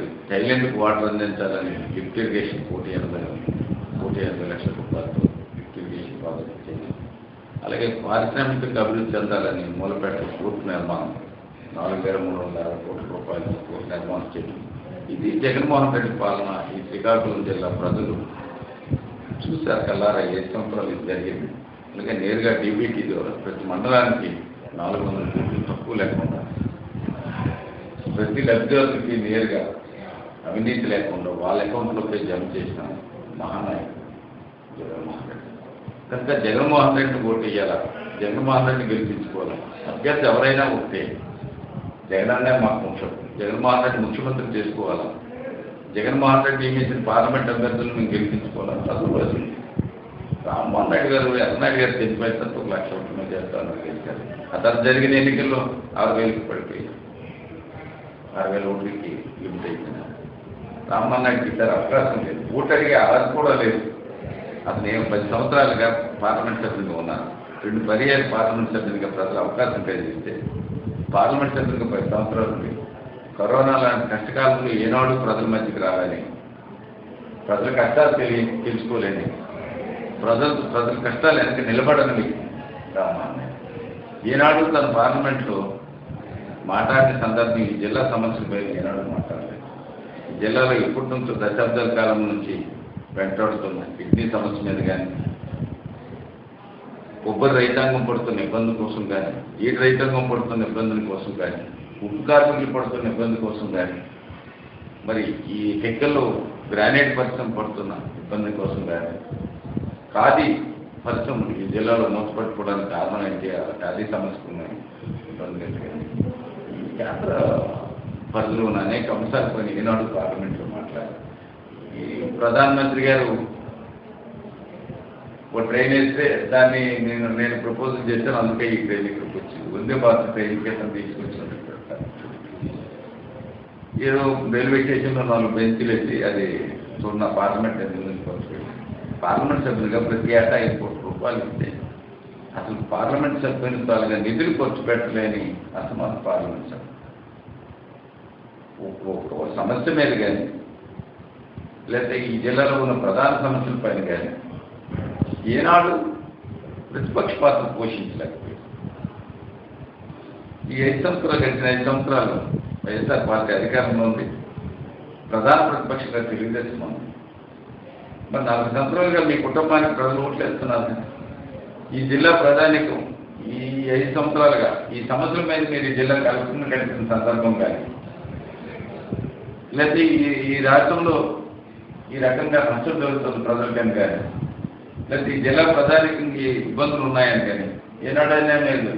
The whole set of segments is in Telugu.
కాబట్టి థైలాండ్కి వాటర్ అందించాలని లిఫ్ట్ ఇరిగేషన్ కోటి ఎనభై కోటి ఎనభై లక్షల రూపాయలతో లిఫ్ట్ ఇరిగేషన్ ప్రాజెక్ట్ చేయాలి అలాగే పారిశ్రామిక అభివృద్ధి చెందాలని మూలపేట కోర్టు నిర్మాణం నాలుగు వేల మూడు వందల అరవై కోట్ల రూపాయల కోర్టు నిర్మాణం చేయడం. ఇది జగన్మోహన్ రెడ్డి పాలన ఈ శ్రీకాకుళం జిల్లా ప్రజలు చూశారు కల్లారా ఏ సంవత్సరాలు ఇది జరిగింది. అలాగే నేరుగా డీబీటీ ద్వారా ప్రతి మండలానికి నాలుగు వందల కోట్లు తక్కువ లేకుండా ప్రతి లబ్ధిదారులకి నేరుగా అవినీతి లేకుండా వాళ్ళ అకౌంట్లోకి జమ చేసిన మహానాయకుడు జగన్మోహన్ రెడ్డి. కనుక జగన్మోహన్ రెడ్డిని ఓటు వేయాలా? జగన్మోహన్ రెడ్డిని గెలిపించుకోవాలా? అభ్యర్థి ఎవరైనా ఉంటే జగనన్నే మాకు ముఖ్యం జగన్మోహన్ రెడ్డి ముఖ్యమంత్రి చేసుకోవాలా? జగన్మోహన్ రెడ్డి నియమించిన పార్లమెంట్ అభ్యర్థులను మేము గెలిపించుకోవాలని చదువుకోవాల్సింది రామ్మోహన్ రెడ్డి గారు ఎర్రనాయుడు గారు తెచ్చిపోయినంత ఒక లక్ష ఓట్ల మీద చేస్తాను గెలిచారు. అతను జరిగిన ఎన్నికల్లో ఆరు వేలకు పడిపోయారు ఆరు వేల ఓట్లకి లిమిట్ అయిపోయినారు రామ్మోహన్ ఇద్దరు అవకాశం లేదు. ఓటు అడిగే అర్హత కూడా లేదు. అతను నేను పది సంవత్సరాలుగా పార్లమెంట్ సభ్యునిగా ఉన్నాను. రెండు పర్యాలు పార్లమెంట్ సభ్యునిగా ప్రజలు అవకాశం కలిగిస్తే పార్లమెంట్ సభ్యునిగా పది సంవత్సరాలు లేదు కరోనా లాంటి కష్టకాలంలో ఏనాడు ప్రజల మధ్యకి రావాలి. ప్రజల కష్టాలు తెలియ తెలుసుకోలేని. ప్రజలు ప్రజల కష్టాలు వెనక నిలబడని రామాన్ని ఈనాడు తన పార్లమెంట్లో మాట్లాడిన సందర్భం ఈ జిల్లా సమస్యలపై ఏనాడు మాట్లాడలేదు. జిల్లాలో ఇప్పటి నుంచో దశాబ్దాల కాలం నుంచి వెంటాడుతున్న కిడ్నీ సమస్య మీద కానీ కొబ్బరి రైతాంగం పడుతున్న ఇబ్బంది కోసం కానీ ఈ రైతాంగం పడుతున్న ఇబ్బందుల కోసం కానీ ఉప్పు కార్మికులు పడుతున్న ఇబ్బంది కోసం కానీ మరి ఈ టెక్కల్లో గ్రానైట్ పరిశ్రమ పడుతున్న ఇబ్బంది కోసం కానీ ఖాదీ పరిశ్రమ ఈ జిల్లాలో మూతపట్టుకోవడానికి కారణం ఏంటి? ఖాదీ సమస్యకు ఉన్నాయి. ఇబ్బంది కానీ ఈ కేంద్ర పరిధిలో ఉన్న అనేక అంశాలపై ఈనాడు పార్లమెంట్లో మాట్లాడారు. ఈ ప్రధానమంత్రి గారు ఒక ట్రైన్ వేస్తే దాన్ని నేను నేను ప్రపోజల్ చేశాను అందుకే ఈ ట్రైన్ ఇక్కడికి వచ్చింది. వందే భారత్ ట్రైన్ కేసం తీసుకొచ్చాను ఏదో రైల్వే స్టేషన్లో నాలుగు బెంచీలు వేసి అది చూడ పార్లమెంట్ ఎందుకు పార్లమెంట్ సభ్యులుగా ప్రతి ఏటా ఐదు కోట్ల రూపాయలు ఇస్తే అసలు పార్లమెంట్ సభ్యులు తాలుగా నిధులు ఖర్చు పెట్టలేని అసమాన పార్లమెంట్ సభ్యులు. ఒక- సమస్య మీద కానీ లేకపోతే ఈ జిల్లాలో ఉన్న ప్రధాన సమస్యల పైన కానీ ఏనాడు ప్రతిపక్ష పాత్ర పోషించలేకపోయింది ఈ ఐదు సంవత్సరాలు గడిచిన ఐదు సంవత్సరాలు వైఎస్ఆర్ పార్టీ అధికారంలో ఉంది. ప్రధాన ప్రతిపక్షంగా తెలుగుదేశం ఉంది. మరి నాలుగు సంవత్సరాలుగా మీ కుటుంబానికి ప్రజలు ఓట్లు వేస్తున్నారు. ఈ జిల్లా ప్రధానికం ఈ ఐదు సంవత్సరాలుగా ఈ సమస్యల మీద మీరు ఈ జిల్లా కలెక్టర్ని కలిసిన సందర్భం కానీ లేకపోతే ఈ ఈ రాష్ట్రంలో ఈ రకంగా నష్టం జరుగుతుంది ప్రజలకని కానీ లేకపోతే ఈ జిల్లా ప్రజానికి ఇబ్బందులు ఉన్నాయని కానీ ఏనాడైనా లేదు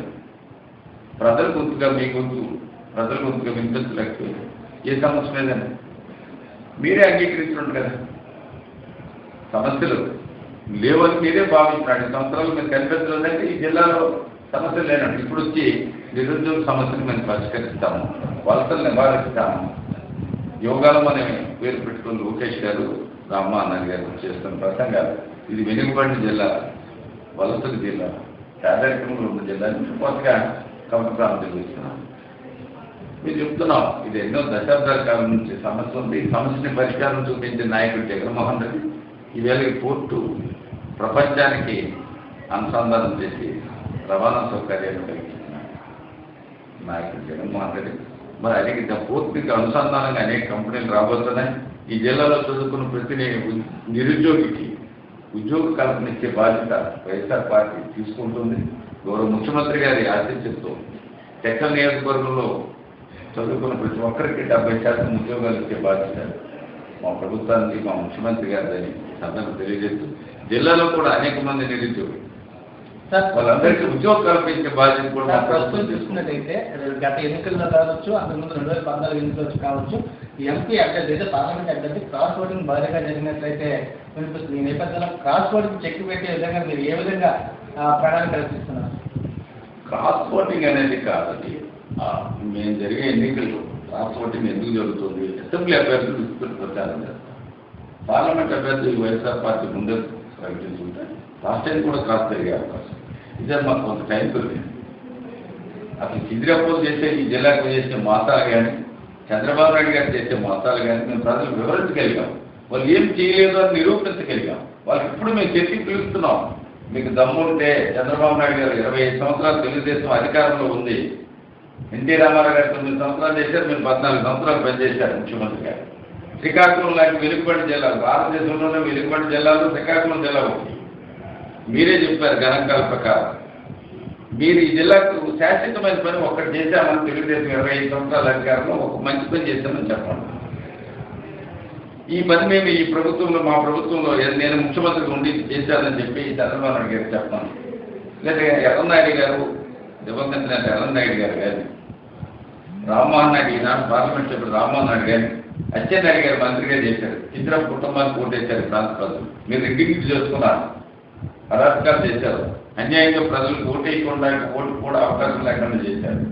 ప్రజల గొంతుగా మీ గొంతు ప్రజల గొంతుగా వినిపించలేకపోయింది ఏ సమస్య లేదండి మీరే అంగీకరించినట్టు కదా. సమస్యలు లేవని మీరే భావించినాడు ఈ సంవత్సరాలు మీరు కనిపించలేదంటే ఈ జిల్లాలో సమస్యలు లేనట్టు. ఇప్పుడు వచ్చి నిరుద్యోగ సమస్యలు మేము పరిష్కరిస్తాము వలసలు నివారిస్తాము. యోగాలం అనే పేరు పెట్టుకుని లోకేష్ గారు రామ్మ అన్నయ్య గారు చేస్తున్న ప్రసంగాలు ఇది వెనుకబడిన జిల్లా వలసల జిల్లా కార్యక్రమంలో ఉన్న జిల్లా నుంచి కొత్తగా కవిత ప్రాంతం ఇస్తున్నాం మీరు చెప్తున్నాం ఇది ఎన్నో దశాబ్దాల కాలం నుంచి సమస్య ఉంది. ఈ సమస్యని పరిష్కారం చూపించిన నాయకుడు జగన్మోహన్ రెడ్డి ఈవేళ ఈ పోర్టు ప్రపంచానికి అనుసంధానం చేసి రవాణా సౌకర్యాన్ని కలిగిస్తున్నారు నాయకుడు జగన్మోహన్ రెడ్డి. మరి అనేక పూర్తిగా అనుసంధానంగా అనేక కంపెనీలు రాబోతున్నాయి. ఈ జిల్లాలో చదువుకున్న ప్రతి నిరుద్యోగికి ఉద్యోగ కల్పన ఇచ్చే బాధ్యత వైఎస్ఆర్ పార్టీ తీసుకుంటుంది. గౌరవ ముఖ్యమంత్రి గారి ఆశించడంతో టెక్కల్ నియోజకవర్గంలో చదువుకున్న ప్రతి ఒక్కరికి డెబ్బై శాతం ఉద్యోగాలు ఇచ్చే బాధ్యత మా ప్రభుత్వానికి మా ముఖ్యమంత్రి గారిని సందర్భం తెలియజేస్తూ జిల్లాలో కూడా అనేక మంది నిరుద్యోగులు వాళ్ళందరికీ ఉద్యోగ కల్పించే బాధ్యత కూడా ప్రస్తుతం. చూసుకున్నట్టయితే గత ఎన్నికల్లో కావచ్చు అంతకుముందు రెండు వేల పద్నాలుగు ఎన్నికలు కావచ్చు ఎంపీ అభ్యర్థి అయితే పార్లమెంట్ అభ్యర్థి క్రాస్ ఓటింగ్ భారీగా జరిగినట్లయితే వినిపిస్తుంది. ఈ నేపథ్యంలో క్రాస్ ఓటింగ్ చెక్ పెట్టే విధంగా మీరు ఏ విధంగా ప్రణాళిక కల్పిస్తున్నారు క్రాస్ ఓటింగ్ అనేది కాదండి మేము జరిగే ఎన్నికల్లో క్రాస్ ఓటింగ్ ఎందుకు జరుగుతుంది? అసెంబ్లీ అభ్యర్థులు తీసుకుని ప్రచారం పార్లమెంట్ అభ్యర్థులు వైఎస్ఆర్ పార్టీ ముందే ప్రకటించుకుంటే టైం కూడా క్రాస్ జరిగే అవకాశం. నిజం మాకు కొంత టైం దొరికింది. అసలు చిదిరపోలు చేసే ఈ జిల్లాకు చేసే మాసాలు కానీ చంద్రబాబు నాయుడు గారు చేసే మోసాలు కానీ మేము ప్రజలు వివరించగలిగాం. వాళ్ళు ఏం చేయలేదు అని నిరూపించగలిగాం. వాళ్ళకి ఇప్పుడు మేము చెప్పి పిలుస్తున్నాం. మీకు దమ్ముంటే చంద్రబాబు నాయుడు గారు ఇరవై ఐదు సంవత్సరాలు తెలుగుదేశం అధికారంలో ఉంది. ఎన్టీ రామారావు గారు తొమ్మిది సంవత్సరాలు చేశారు మీరు పద్నాలుగు సంవత్సరాలు పనిచేశారు ముఖ్యమంత్రి గారు. శ్రీకాకుళం లాంటి వెలుగుబడి జిల్లాలు భారతదేశంలోనే వెలుగుబడి జిల్లాలు శ్రీకాకుళం జిల్లా ఒకటి. మీరే చెప్పారు గణాంకాల ప్రకారం. మీరు ఈ జిల్లాకు శాశ్వతమైన పని ఒక్కటి చేశామని తెలుగుదేశం ఇరవై ఐదు సంవత్సరాల అధికారంలో ఒక మంచి పని చేశామని చెప్పండి. ఈ పని మేము ఈ ప్రభుత్వంలో మా ప్రభుత్వంలో నేను ముఖ్యమంత్రి ఉండి చేశానని చెప్పి చంద్రబాబు నాయుడు గారికి చెప్పాను. లేదా ఎర్రనాయుడు గారు దివంగత నేత ఎర్రనాయుడు గారు కానీ రామ్మోహన్ నాయుడు ఈనాడు పార్లమెంట్ సభ్యుడు రామ్మోహన్ నాయుడు కానీ అచ్చెన్నాయుడు గారు మంత్రిగా చేశారు. ఇతర కుటుంబానికి ఓటేశారు ఈ ప్రాంత ప్రజలు. మీరు ఇంటికి చేసుకున్నారు. అరాచకాలు చేశారు. అన్యాయంగా ప్రజలకు ఓటేయకుండా ఓటు కూడా అవకాశం లేకుండా చేశారు.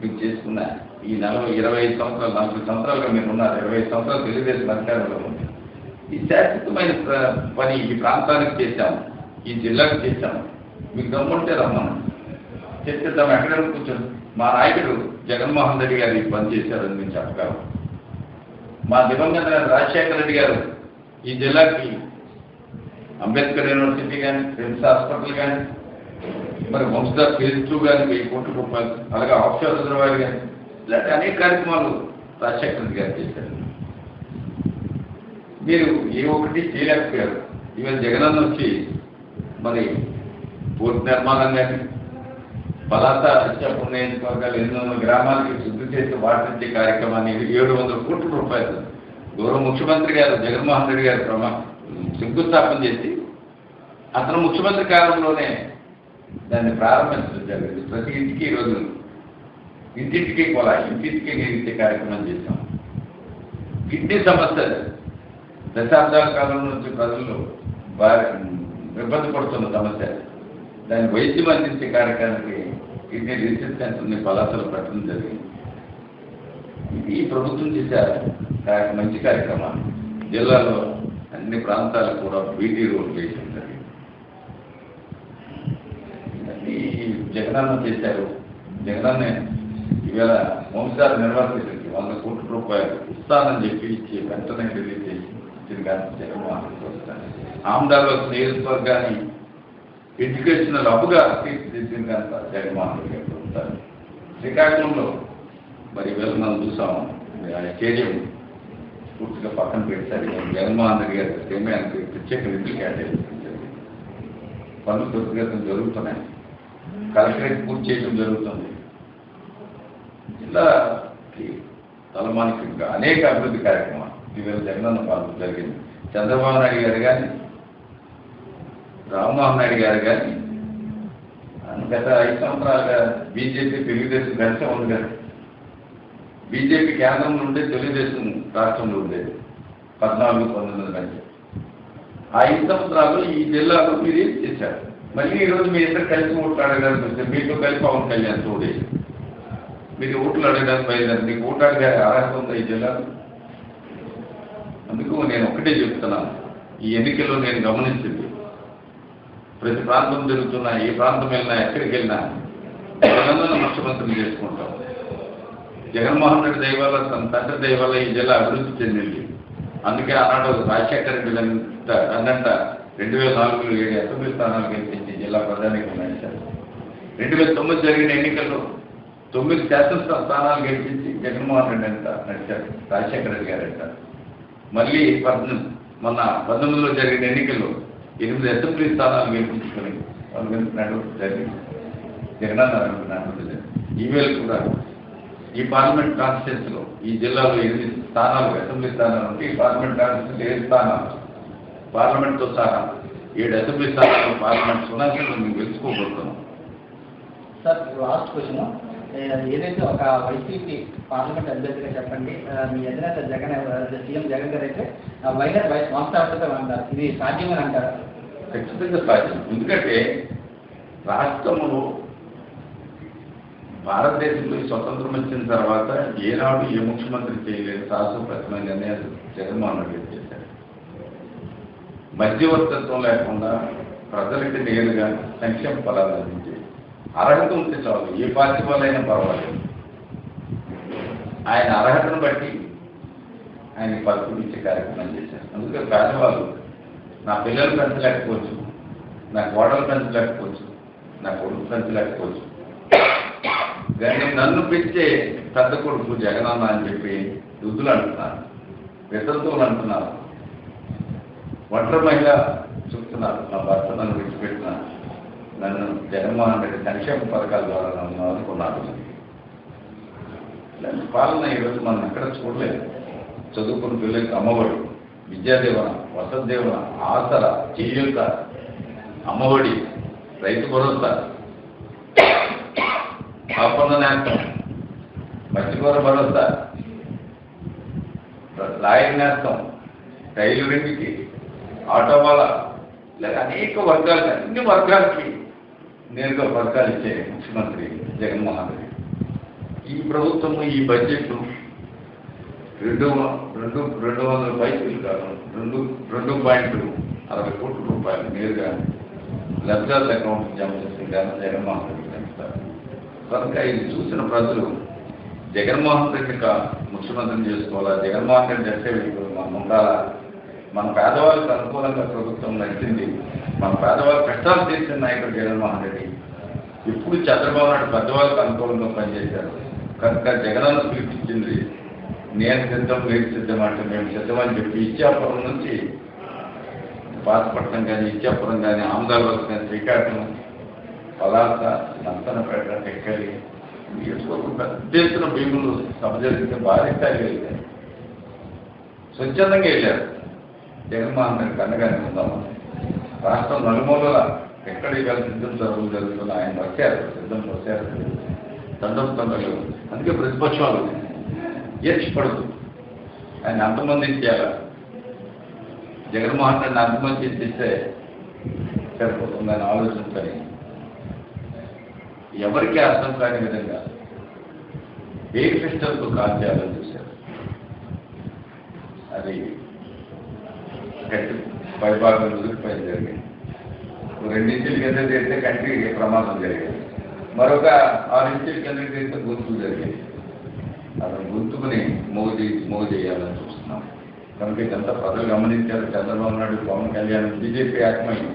మీకు చేసుకున్న ఈ నలభై ఇరవై ఐదు సంవత్సరాలు నలభై సంవత్సరాలుగా మీరు ఉన్నారు. ఇరవై ఐదు సంవత్సరాలు తెలుగుదేశం అధికారంలో ఉంది. ఈ శాశ్వతమైన పని ఈ ప్రాంతానికి చేశాము. ఈ జిల్లాకు చేశాము. మీకు దమ్ముంటే రమ్మను. చర్చిద్దాం ఎక్కడ కూర్చొని మా నాయకుడు జగన్మోహన్ రెడ్డి గారు ఈ పని చేశారని మేము చెప్పగలం మా దివంగత రాజశేఖర రెడ్డి గారు ఈ జిల్లాకి అంబేద్కర్ యూనివర్సిటీ కానీ రిమ్స్ హాస్పిటల్ కానీ మరి వంశధార్ ఫేజ్ టూ కానీ వెయ్యి కోట్ల రూపాయలు. అలాగే ఆఫ్షోర్ రిజర్వాయర్ కానీ ఇలాంటి అనేక కార్యక్రమాలు రాజశేఖర్ రెడ్డి గారు చేశారు. మీరు ఏ ఒకటి చేయలేకపోయారు. ఈవెన్ జగనన్న వచ్చి మరి పోర్టు నిర్మాణం కానీ పలాస హత్యాపూర్ ఎన్నో ఎనిమిది గ్రామాలకి శుద్ధి చేసి వాటించే కార్యక్రమాన్ని ఏడు వందల కోట్ల రూపాయలు. గౌరవ ముఖ్యమంత్రి గారు జగన్మోహన్ రెడ్డి గారు ప్రమాణం శంకుస్థాపన చేసి అతను ముఖ్యమంత్రి కాలంలోనే దాన్ని ప్రారంభించారు ప్రతి ఇంటికి ఈరోజు ఇంటింటికి కూడా ఇంటింటికి నీరు కార్యక్రమం చేశాం. కిడ్నీ సమస్య దశాబ్దాల కాలం నుంచి ప్రజలు బాగా ఇబ్బంది పడుతున్న సమస్య. దాని వైద్యం అందించే కార్యక్రమానికి కిడ్నీ రీసెర్చ్ సెంటర్ని పలాసలు పెట్టడం జరిగింది. ఇది ఈ ప్రభుత్వం చేసే మంచి కార్యక్రమాలు జిల్లాలో అన్ని ప్రాంతాలు కూడా బీటీ రోడ్ వేయడం జరిగింది. ఇవన్నీ జగనన్న చేశారు. జగనన్న ఈవేళ వంశాల నిర్వాసితులకి వంద కోట్ల రూపాయలు ఇస్తానని చెప్పి ఇచ్చి వెంటనే రిలీజ్ చేసి ఇచ్చిన కానీ జగన్మోహన్ రెడ్డి వస్తాను ఆమ్దాలో నియోజకవర్గాన్ని ఎడ్యుకేషనల్ హబ్గా తీర్చిదిద్దిన కనుక జగన్మోహన్ రెడ్డి గారు శ్రీకాకుళంలో మరి వీళ్ళు మనం చూసాము స్టేడియం పూర్తిగా పక్కన పెట్టారు జగన్మోహన్ రెడ్డి గారి సమయానికి ప్రత్యేక నిధులు కేటాయించడం పనులు త్వరితగతిన జరుగుతున్నాయి. కలెక్టరేట్ పూర్తి చేయడం జరుగుతుంది. జిల్లాకి తలమానికి ఇంకా అనేక అభివృద్ధి కార్యక్రమాలు. ఈవేళ జగనన్న పాలన జరిగింది. చంద్రబాబు నాయుడు గారు కానీ రామ్మోహన్ నాయుడు గారు కానీ గత ఐదు సంవత్సరాలుగా బీజేపీ తెలుగుదేశం కలిసే ఉంది కదా. బీజేపీ కేంద్రం నుండి తెలుగుదేశం రాష్ట్రంలో ఉండేది పద్నాలుగు పంతొమ్మిది మధ్య ఆ ఐదు సంవత్సరాలు ఈ జిల్లాలో మీరు ఏం చేశారు? మళ్ళీ ఈరోజు మీ ఇద్దరు కలిసి ఓట్లు అడగడానికి వస్తే మీతో కలిసి పవన్ కళ్యాణ్ చూడే మీరు ఓట్లు అడగడానికి బయలుదేరి మీకు ఓటు అడిగే అర్హత ఉందా ఈ జిల్లాలో? అందుకు నేను ఒకటే చెప్తున్నాను. ఈ ఎన్నికల్లో నేను గమనించింది. ప్రతి ప్రాంతం జరుగుతున్నా ఏ ప్రాంతం వెళ్ళినా ఎక్కడికి వెళ్ళినా తెలంగాణ ముఖ్యమంత్రిని చేసుకుంటాం. జగన్మోహన్ రెడ్డి దయ తన తండ్రి దయ ఈ జిల్లా అభివృద్ధి చెందింది. అందుకే ఆనాడు రాజశేఖర రెడ్డి అన్నంట రెండు వేల నాలుగులో ఏడు అసెంబ్లీ స్థానాలు గెలిపించి జిల్లా ప్రధానిగా నడిచారు రెండు వేల తొమ్మిది జరిగిన ఎన్నికల్లో తొమ్మిది శాసనసభ స్థానాలు గెలిపించి జగన్మోహన్ రెడ్డి అంట నడిచారు రాజశేఖర రెడ్డి గారు అంట. మళ్ళీ పద్దెనిమిది మొన్న పంతొమ్మిదిలో జరిగిన ఎన్నికల్లో ఎనిమిది అసెంబ్లీ స్థానాలు గెలిపించుకొని వాళ్ళు జరిగింది. జగనన్న అనుకున్నాను ఈవేళ కూడా ఈ పార్లమెంట్ కాన్స్టిట్యూన్సీలో ఈ జిల్లాలో ఎనిమిది స్థానాలు అసెంబ్లీ స్థానాలు ఉంటే ఈ పార్లమెంట్ కాన్స్టిట్యూన్సీ ఏడు స్థానాలు. పార్లమెంట్తో సహా ఏడు అసెంబ్లీ స్థానాలు పార్లమెంట్ సునాశనం మేము గెలుచుకోబోతున్నాం. సార్ లాస్ట్ క్వశ్చన్ ఏదైతే ఒక వైసీపీ పార్లమెంట్ అభ్యర్థిగా చెప్పండి మీ అధినేత జగన్? సీఎం జగన్ గారు అయితే వైఎస్ వైస్ వంశావృతం అంటారు. ఇది సాధ్యమని అంటారు ఖచ్చితంగా సాధ్యం. ఎందుకంటే రాష్ట్రములో భారతదేశంలో ఈ స్వతంత్రం వచ్చిన తర్వాత ఏనాడు ఏ ముఖ్యమంత్రి చేయలేదు శాశ్వతమైన నిర్ణయాలు జగన్మోహన్ రెడ్డి చేశారు. మధ్యవర్తిత్వం లేకుండా ప్రజలకి నేరుగా సంక్షేమ ఫలాలు అందించి అర్హత ఉంటే చాలు ఏ పార్టీ వాళ్ళైనా పర్వాలేదు. ఆయన అర్హతను బట్టి ఆయన పదవులు ఇచ్చే కార్యక్రమం చేశారు. అందుకే పేదవాళ్ళు నా పిల్లలు పెంచలేకపోవచ్చు నా కోడలు పెంచలేకపోవచ్చు నా కొడుకు పెంచలేకపోవచ్చు. దాన్ని నన్ను పెంచే పెద్ద కొడుకు జగనన్న అని చెప్పి దుద్దులు అంటున్నారు. వితంతువులు అంటున్నారు. ఒంటరి మహిళ చెప్తున్నారు. నా భర్త నన్ను విడిచిపెట్టిన నన్ను జగన్మోహన్ రెడ్డి సంక్షేమ పథకాల ద్వారా నన్ను ఆదుకున్నాడు ఇలాంటి పాలన ఈరోజు మనం ఎక్కడ చూడలేదు. చదువుకున్న పిల్లలకి అమ్మఒడి విద్యాదీవన వసతీవన ఆసర చేయూత అమ్మఒడి రైతు భరోసా ఆపన్న నేస్తం. మత్స్యకూర భరోసా లాయర్ నేస్తం. టైలరింగ్కి ఆటో వాళ్ళ ఇలాగ అనేక వర్గాలు అన్ని వర్గాలకి నేరుగా వర్గాలు ఇచ్చే ముఖ్యమంత్రి జగన్మోహన్ రెడ్డి. ఈ ప్రభుత్వము ఈ బడ్జెట్ రెండు రెండు రెండు వందల పైసలు కాదు. రెండు రెండు పాయింట్ అరవై కోట్ల రూపాయలు నేరుగా లబ్ధాల అకౌంట్ జమ చేసిన ఘనత జగన్మోహన్ రెడ్డి. కనుక ఇది చూసిన ప్రజలు జగన్మోహన్ రెడ్డి ముఖ్యమంత్రిని చేసుకోవాలా? జగన్మోహన్ రెడ్డి అంటే మనం ఉండాలా? మన పేదవాళ్ళకి అనుకూలంగా ప్రభుత్వం నడిచింది. మన పేదవాళ్ళు కష్టాలు తీర్చిన నాయకుడు జగన్మోహన్ రెడ్డి. ఇప్పుడు చంద్రబాబు నాయుడు పెద్దవాళ్ళకి అనుకూలంగా పనిచేశారు. కనుక జగనన్న పిలిపించింది నేను సిద్ధం మీరు సిద్ధం అంటే మేము సిద్ధం అని చెప్పి ఇచ్చాపురం నుంచి బాధపడటం కానీ ఇచ్చాపురం కానీ ఆమదాల వరకు కానీ శ్రీకాకుళం పదార్థ నంతన పెట్టడం నియోజకవర్గం పెద్ద ఎత్తున భీములు సభ జరిగితే భారీ స్థాయిలో వెళ్ళారు. స్వచ్ఛందంగా వెళ్ళారు. జగన్మోహన్ రెడ్డి కన్నగానే ఉందామని. రాష్ట్రం నలుమూలల ఎక్కడికి వెళ్ళి సిద్ధం జరుగులు జరుగుతున్న ఆయన వచ్చారు. సిద్ధం వచ్చారు. తండ్రి తండ్రులు అందుకే ప్రతిపక్షాలు ఏర్చిపడదు ఆయన అంతమంది ఇచ్చేయాల జగన్మోహన్ రెడ్డిని అంతమంది సరిపోతుంది సరిపోతుందని ఆలోచించని ఎవరికి అర్థం కాని విధంగా ఏ క్రిస్టల్కు కాల్ చేయాలని చూశారు. అది గట్టి పైభాగం పైన జరిగింది రెండించుల కింద చేస్తే కంటికి ప్రమాదం జరిగింది. మరొక ఆరు కింద చేస్తే గుర్తు జరిగింది. అతను గుర్తుకుని మోదీ మోదీ చేయాలని చూస్తున్నాం. కనుక ఇదంతా ప్రజలు గమనించారు. చంద్రబాబు నాయుడు పవన్ కళ్యాణ్ బీజేపీ ఆత్మయ్యి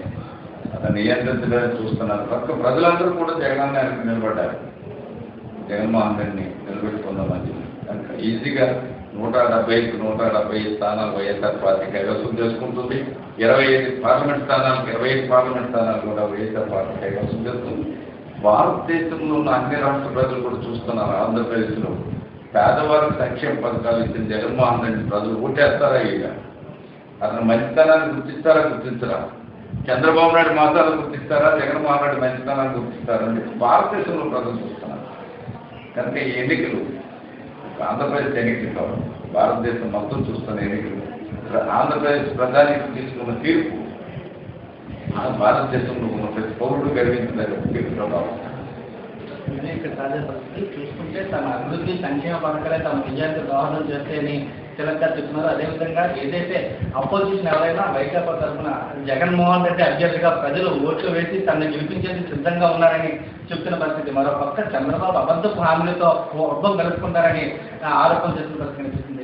అతను నియంత్రించడానికి చూస్తున్నారు. కనుక ప్రజలందరూ కూడా జగన్ గారికి నిలబడ్డారు. జగన్మోహన్ రెడ్డిని నిలబెట్టుకుందామని కనుక ఈజీగా నూట డెబ్బైకి నూట డెబ్బై స్థానాలు వైఎస్ఆర్ పార్టీ కైవసం చేసుకుంటుంది. ఇరవై ఐదు పార్లమెంట్ స్థానాలకు ఇరవై ఐదు పార్లమెంట్ స్థానాలు కూడా వైఎస్ఆర్ పార్టీ కైవసం చేస్తుంది. భారతదేశంలో ఉన్న అన్ని రాష్ట్ర ప్రజలు కూడా చూస్తున్నారు. ఆంధ్రప్రదేశ్లో పేదవారికి సంక్షేమ పథకాలు ఇచ్చిన జగన్మోహన్ రెడ్డి ప్రజలు ఓటేస్తారా ఇక అతను మంచితనాన్ని గుర్తిస్తారా గుర్తించరా? చంద్రబాబు నాయుడు మాసాలు గుర్తిస్తారా? జగన్మోహన్ రెడ్డి మంచితనాన్ని గుర్తిస్తారా అని భారతదేశంలో ప్రజలు చూస్తున్నారు. కనుక ఈ ఎన్నికలు ఆంధ్రప్రదేశ్ ఎన్నికలు కావు. భారతదేశం మొత్తం చూస్తున్న ఎన్నికలు. ఆంధ్రప్రదేశ్ ప్రజానికి తీసుకున్న తీర్పు భారతదేశంలో ఉన్న ప్రతి పౌరుడు గర్వించదగ్గ తీర్పులో భావిస్తారు ఇదే ఇక్కడ చూసుకుంటే తమ అభివృద్ధి సంక్షేమ పథకాలే తమ విద్యార్థి దోహదం చేస్తేనే తిలక్ గారు చెప్తున్నారో. అదేవిధంగా ఏదైతే అపోజిషన్ ఎవరైనా వైకాపా తరఫున జగన్మోహన్ రెడ్డి అభ్యర్థిగా ప్రజలు ఓట్లు వేసి తనని గెలిపించేందుకు సిద్ధంగా ఉన్నారని చెప్తున్న పరిస్థితి. మరో పక్క చంద్రబాబు అబద్ధపు హామీలతో ఒబ్బం కలుపుకుంటారని ఆ, ఆరోపణ చేస్తున్న పరిస్థితి కనిపిస్తుంది.